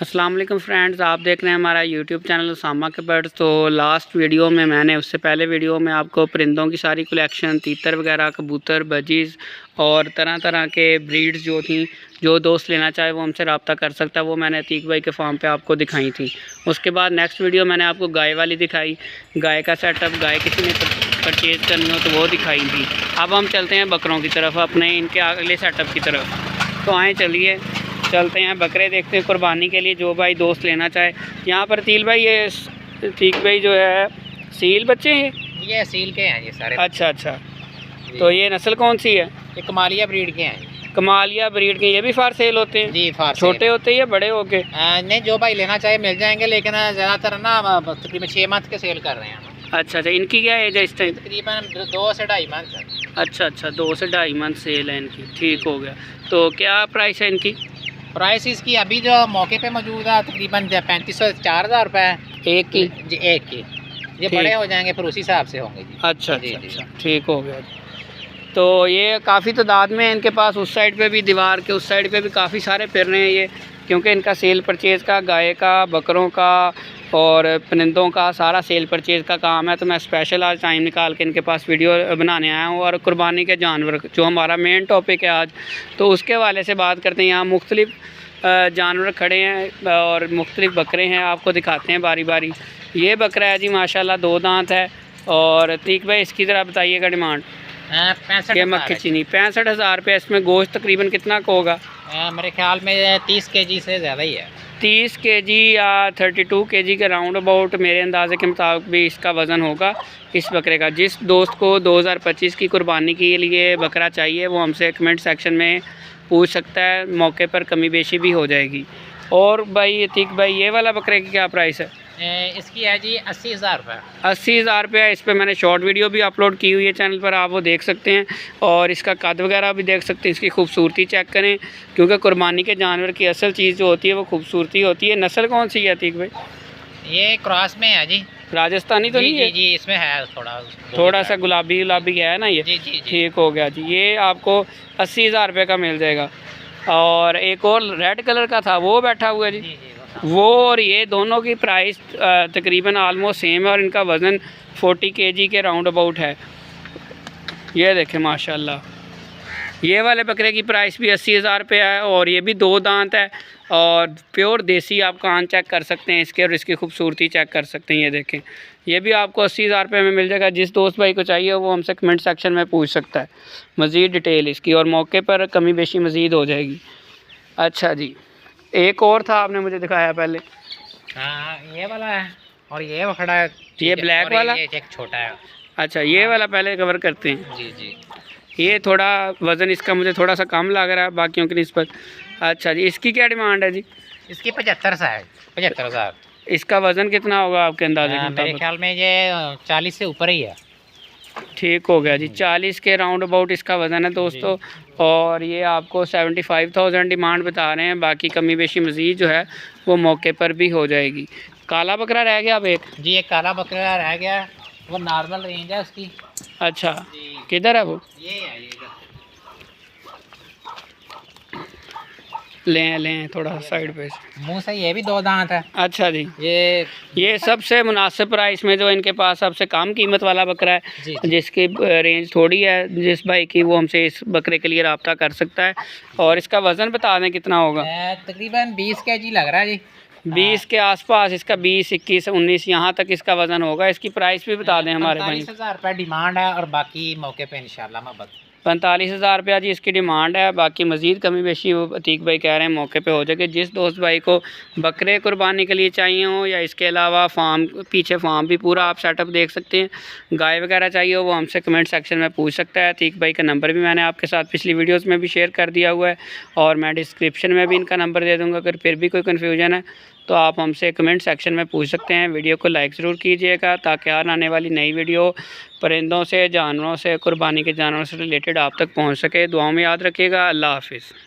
السلام علیکم فرینڈز، آپ دیکھ رہے ہیں ہمارا یوٹیوب چینل اسامہ کے برڈز۔ تو لاسٹ ویڈیو میں میں نے، اس سے پہلے ویڈیو میں آپ کو پرندوں کی ساری کلیکشن تیتر وغیرہ، کبوتر بجیز اور طرح طرح کے بریڈز جو تھیں، جو دوست لینا چاہے وہ ہم سے رابطہ کر سکتا ہے، وہ میں نے عتیق بھائی کے فارم پہ آپ کو دکھائی تھی اس کے بعد نیکسٹ ویڈیو میں نے آپ کو گائے والی دکھائی۔ گائے کا سیٹ اپ گائے کسی نے پرچیز کرنی ہو تو وہ دکھائی تھی۔ اب ہم چلتے ہیں بکروں کی طرف، اپنے ان کے اگلے سیٹ اپ کی طرف۔ تو آئیں، چلیے۔ چلتے ہیں۔ بکرے دیکھتے ہیں قربانی کے لیے جو بھائی دوست لینا چاہے۔ یہاں پر تیل بھائی یہ ٹھیک بھائی جو ہے سیل بچے ہیں؟ یہ سیل کے ہیں یہ سارے۔ اچھا اچھا۔ تو یہ نسل کون سی ہے؟ یہ کمالیہ بریڈ کے ہیں۔ کمالیہ بریڈ کے یہ بھی فار سیل ہوتے ہیں؟ جی فارسی چھوٹے ہوتے ہیں یا بڑے ہو کے؟ نہیں جو بھائی لینا چاہے مل جائیں گے لیکن زیادہ تر نا تقریباً چھ منتھ کے سیل کر رہے ہیں۔ اچھا اچھا۔ ان کی کیا ایج ہے اس ٹائم تقریباً دو سے ڈھائی منتھ۔ اچھا اچھا۔ دو سے ڈھائی منتھ سیل ہے ان کی۔ ٹھیک ہو گیا۔ تو کیا پرائس ہے ان کی؟ پرائس اس کی ابھی جو موقع پہ موجود ہے تقریباً پینتیس سو چار ہزار روپے ایک کی جی ایک کی یہ۔ بڑے ہو جائیں گے پھر اسی حساب سے ہوں گے جی اچھا جی، جی۔ ٹھیک ہو گیا تو یہ کافی تعداد میں ان کے پاس اس سائڈ پہ بھی دیوار کے اس سائڈ پہ بھی کافی سارے پھر رہے ہیں یہ کیونکہ ان کا سیل پرچیز کا گائے کا بکروں کا اور پرندوں کا سارا سیل پرچیز کا کام ہے، تو میں اسپیشل آج ٹائم نکال کے ان کے پاس ویڈیو بنانے آیا ہوں اور قربانی کے جانور، جو ہمارا مین ٹاپک ہے آج، تو اس کے حوالے سے بات کرتے ہیں۔ یہاں مختلف جانور کھڑے ہیں اور مختلف بکرے ہیں، آپ کو دکھاتے ہیں باری باری۔ یہ بکرا ہے جی ماشاءاللہ دو دانت ہے۔ اور تیک بھائی، اس کی ذرا بتائیے گا ڈیمانڈ۔ یہ ہزار مکھی ہے۔ چینی پینسٹھ ہزار روپے اس میں گوشت تقریباً کتنا کا ہوگا؟ ہاں، میرے خیال میں تیس کے جی سے زیادہ ہی ہے۔ تیس کے جی یا تھرٹی ٹو کے جی کے راؤنڈ اباؤٹ میرے اندازے کے مطابق بھی اس کا وزن ہوگا اس بکرے کا۔ جس دوست کو دو ہزار پچیس کی قربانی کے لیے بکرا چاہیے وہ ہم سے کمنٹ سیکشن میں پوچھ سکتا ہے موقع پر کمی بیشی بھی ہو جائے گی۔ اور بھائی عتیق بھائی یہ والا بکرے کی کیا پرائس ہے؟ اس کی ہے جی اسی ہزار روپے۔ اسی ہزار روپیہ اس پہ میں نے شارٹ ویڈیو بھی اپلوڈ کی ہوئی ہے چینل پر آپ وہ دیکھ سکتے ہیں۔ اور اس کا قد وغیرہ بھی دیکھ سکتے ہیں۔ اس کی خوبصورتی چیک کریں۔ کیونکہ قربانی کے جانور کی اصل چیز جو ہوتی ہے وہ خوبصورتی ہوتی ہے۔ نسل کون سی ہے عتیق بھائی؟ یہ کراس میں ہے جی۔ راجستھانی تو جی نہیں جی ہے؟ جی اس میں ہے تھوڑا۔ تھوڑا سا گلابی گلابی ہے نا یہ؟ جی جی جی۔ ٹھیک ہو گیا جی۔ یہ آپ کو اسی ہزار روپے کا مل جائے گا۔ اور ایک اور ریڈ کلر کا تھا وہ بیٹھا ہوا ہے جی۔ جی جی وہ اور یہ دونوں کی پرائس تقریباً آلموسٹ سیم ہے اور ان کا وزن فورٹی کے جی کے راؤنڈ اباؤٹ ہے۔ یہ دیکھیں، ماشاءاللہ۔ یہ والے بکرے کی پرائس بھی اسی ہزار روپے ہے اور یہ بھی دو دانت ہے۔ اور پیور دیسی آپ کان چیک کر سکتے ہیں اس کے اور اس کی خوبصورتی چیک کر سکتے ہیں، یہ دیکھیں۔ یہ بھی آپ کو اسی ہزار روپے میں مل جائے گا۔ جس دوست بھائی کو چاہیے وہ ہم سے کمنٹ سیکشن میں پوچھ سکتا ہے۔ مزید ڈیٹیل اس کی اور موقع پر کمی بیشی مزید ہو جائے گی۔ اچھا جی۔ ایک اور تھا آپ نے مجھے دکھایا پہلے۔ ہاں یہ والا ہے۔ اور یہ کھڑا ہے۔ یہ اور والا؟ یہ ایک چھوٹا ہے۔ اچھا یہ والا پہلے کور کرتے ہیں۔ جی جی۔ یہ تھوڑا وزن اس کا مجھے تھوڑا سا کم لگ رہا ہے باقیوں کی نسبت۔ اچھا جی اس کی کیا ڈیمانڈ ہے جی؟ اس کی پچہتر سا ہے پچہتر ہزار۔ اس کا وزن کتنا ہوگا آپ کے اندازے کے ہاں، میرے خیال میں یہ چالیس سے اوپر ہی ہے۔ ٹھیک ہو گیا جی چالیس کے راؤنڈ اباؤٹ اس کا وزن ہے دوستو۔ اور یہ آپ کو سیونٹی فائیو تھاؤزینڈ ڈیمانڈ بتا رہے ہیں باقی کمی بیشی مزید جو ہے وہ موقع پر بھی ہو جائے گی۔ کالا بکرا رہ گیا اب ایک؟ جی ایک کالا بکرا رہ گیا۔ وہ نارمل رینج ہے اس کی۔ اچھا۔ جی۔ کدھر ہے وہ؟ یہ ہے یہ ادھر۔ لیں لیں تھوڑا سائڈ پہ۔ منہ سے یہ بھی دو دانت ہے اچھا جی۔ یہ یہ سب سے مناسب پرائس میں جو ان کے پاس سب سے کم قیمت والا بکرا ہے جی جی۔ جس کی رینج تھوڑی ہے جس بھائی کی وہ ہم سے اس بکرے کے لیے رابطہ کر سکتا ہے۔ اور اس کا وزن بتا دیں کتنا ہوگا۔ تقریباً بیس کے جی لگ رہا ہے جی۔ بیس کے آس پاس اس کا بیس اکیس انیس یہاں تک اس کا وزن ہوگا۔ اس کی پرائس بھی بتا دیں ہمارے بھائی۔ پینتالیس ہزار روپے ڈیمانڈ ہے اور باقی موقع پہ انشاءاللہ میں بتا پینتالیس ہزار روپیہ جی اس کی ڈیمانڈ ہے، باقی مزید کمی بیشی وہ عتیق بھائی کہہ رہے ہیں موقع پہ ہو جائے گی جس دوست بھائی کو بکرے قربانی کے لیے چاہیے ہوں یا اس کے علاوہ فارم، پیچھے فارم بھی پورا آپ سیٹ اپ دیکھ سکتے ہیں۔ گائے وغیرہ چاہیے ہو وہ ہم سے کمنٹ سیکشن میں پوچھ سکتا ہے۔ عتیق بھائی کا نمبر بھی میں نے آپ کے ساتھ پچھلی ویڈیوز میں بھی شیئر کر دیا ہوا ہے اور میں ڈسکرپشن میں بھی ان کا نمبر دے دوں گا۔ اگر پھر بھی کوئی کنفیوژن ہے تو آپ ہم سے کمنٹ سیکشن میں پوچھ سکتے ہیں۔ ویڈیو کو لائک ضرور کیجیے گا تاکہ ہر آنے والی نئی ویڈیو پرندوں سے، جانوروں سے، قربانی کے جانوروں سے ریلیٹڈ آپ تک پہنچ سکے۔ دعاؤں میں یاد رکھیے گا۔ اللہ حافظ۔